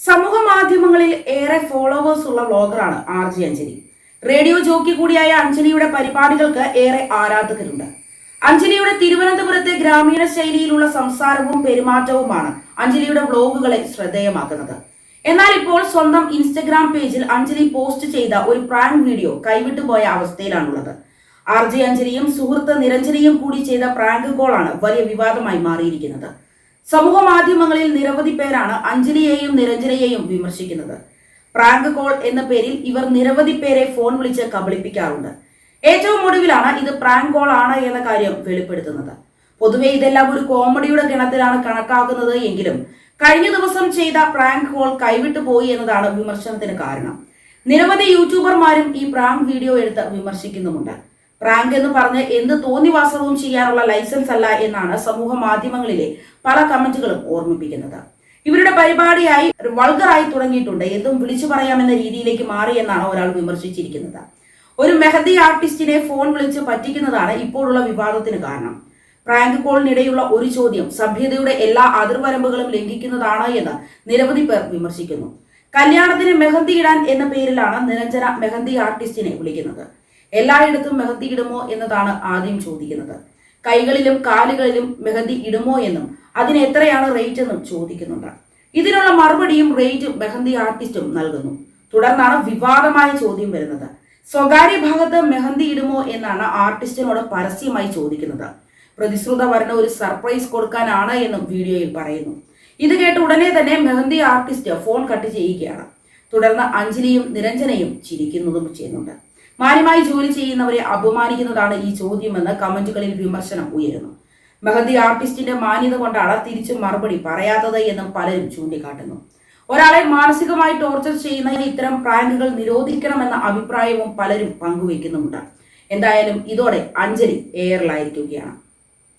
സമൂഹ മാധ്യമങ്ങളിൽ ഏറെ ഫോളോവേഴ്സ് ഉള്ള വ്ളോഗറാണ് R G Anjali. Radio jockey കൂടിയായ അഞ്ജലിയുടെ പരിപാടികൾക്ക് ഏറെ ആരാധകരുണ്ട്. അഞ്ജലിയുടെ തിരുവനന്തപുരത്തെ ഗ്രാമീണ ശൈലിയിലുള്ള സംസാരവും പെരുമാറ്റവുമാണ് അഞ്ജലിയുടെ വ്ളോഗുകളെ ശ്രദ്ധേയമാക്കുന്നത്. എന്നാൽ ഇപ്പോൾ സ്വന്തം ഇൻസ്റ്റഗ്രാം പേജിൽ അഞ്ജലി പോസ്റ്റ് ചെയ്ത ഒരു പ്രാങ്ക് വീഡിയോ കൈവിട്ടുപോയ അവസ്ഥയിലാണുള്ളത്. ആർ ജെ അഞ്ജലിയും സുഹൃത്ത് നിരഞ്ജലിയും കൂടി ചെയ്ത പ്രാങ്ക് കോളാണ് വലിയ വിവാദമായി മാറിയിരിക്കുന്നത്. സമൂഹ മാധ്യമങ്ങളിൽ നിരവധി പേരാണ് അഞ്ജലിയെയും നിരഞ്ജനയെയും വിമർശിക്കുന്നത്. പ്രാങ്ക് കോൾ എന്ന പേരിൽ ഇവർ നിരവധി പേരെ ഫോൺ വിളിച്ച് കബളിപ്പിക്കാറുണ്ട്. ഏറ്റവും ഒടുവിലാണ് ഇത് പ്രാങ്ക് കോൾ ആണ് എന്ന കാര്യം വെളിപ്പെടുത്തുന്നത്. പൊതുവെ ഇതെല്ലാം ഒരു കോമഡിയുടെ ഗണത്തിലാണ് കണക്കാക്കുന്നത് എങ്കിലും കഴിഞ്ഞ ദിവസം ചെയ്ത പ്രാങ്ക് കോൾ കൈവിട്ടു പോയി എന്നതാണ് വിമർശനത്തിന് കാരണം. നിരവധി യൂട്യൂബർമാരും ഈ പ്രാങ്ക് വീഡിയോ എടുത്ത് വിമർശിക്കുന്നുമുണ്ട്. പ്രാങ്ക് എന്ന് പറഞ്ഞ് എന്ത് തോന്നിവാസവും ചെയ്യാനുള്ള ലൈസൻസ് അല്ല എന്നാണ് സമൂഹ മാധ്യമങ്ങളിലെ പല കമന്റുകളും ഓർമ്മിപ്പിക്കുന്നത്. ഇവരുടെ പരിപാടിയായി വൾഗറായി തുടങ്ങിയിട്ടുണ്ട്. എന്തും വിളിച്ചു പറയാമെന്ന രീതിയിലേക്ക് മാറി എന്നാണ് ഒരാൾ വിമർശിച്ചിരിക്കുന്നത്. ഒരു മെഹദി ആർട്ടിസ്റ്റിനെ ഫോൺ വിളിച്ച് പറ്റിക്കുന്നതാണ് ഇപ്പോഴുള്ള വിവാദത്തിന് കാരണം. പ്രാങ്ക് കോളിനിടെയുള്ള ഒരു ചോദ്യം സഭ്യതയുടെ എല്ലാ അതിർവരമ്പുകളും ലംഘിക്കുന്നതാണ് എന്ന് നിരവധി പേർ വിമർശിക്കുന്നു. കല്യാണത്തിന് മെഹന്തി ഇടാൻ എന്ന പേരിലാണ് നിരഞ്ജന മെഹന്തി ആർട്ടിസ്റ്റിനെ വിളിക്കുന്നത്. എല്ലായിടത്തും മെഹന്തി ഇടുമോ എന്നതാണ് ആദ്യം ചോദിക്കുന്നത്. കൈകളിലും കാലുകളിലും മെഹന്തി ഇടുമോ എന്നും അതിന് എത്രയാണ് റേറ്റ് എന്നും ചോദിക്കുന്നുണ്ട്. ഇതിനുള്ള മറുപടിയും റേറ്റ് മെഹന്തി ആർട്ടിസ്റ്റും നൽകുന്നു. തുടർന്നാണ് വിവാദമായ ചോദ്യം വരുന്നത്. സ്വകാര്യ ഭാഗത്ത് മെഹന്തി ഇടുമോ എന്നാണ് ആർട്ടിസ്റ്റിനോട് പരസ്യമായി ചോദിക്കുന്നത്. പ്രതിശ്രുത വരണ ഒരു സർപ്രൈസ് കൊടുക്കാനാണ് എന്നും വീഡിയോയിൽ പറയുന്നു. ഇത് കേട്ട് ഉടനെ തന്നെ മെഹന്തി ആർട്ടിസ്റ്റ് ഫോൺ കട്ട് ചെയ്യുകയാണ്. തുടർന്ന് അഞ്ജലിയും നിരഞ്ജനയും ചിരിക്കുന്നതും ചെയ്യുന്നുണ്ട്. മാന്യമായി ജോലി ചെയ്യുന്നവരെ അപമാനിക്കുന്നതാണ് ഈ ചോദ്യമെന്ന് കമന്റുകളിൽ വിമർശനം ഉയരുന്നു. മെഹന്തി ആർട്ടിസ്റ്റിന്റെ മാന്യത കൊണ്ടാണ് തിരിച്ചു മറുപടി പറയാത്തത് എന്നും പലരും ചൂണ്ടിക്കാട്ടുന്നു. ഒരാളെ മാനസികമായി ടോർച്ചർ ചെയ്യുന്ന ഇത്തരം പ്രാങ്കുകൾ നിരോധിക്കണമെന്ന അഭിപ്രായവും പലരും പങ്കുവയ്ക്കുന്നുമുണ്ട് എന്തായാലും ഇതോടെ അഞ്ജലി എയറിലായിരിക്കുകയാണ്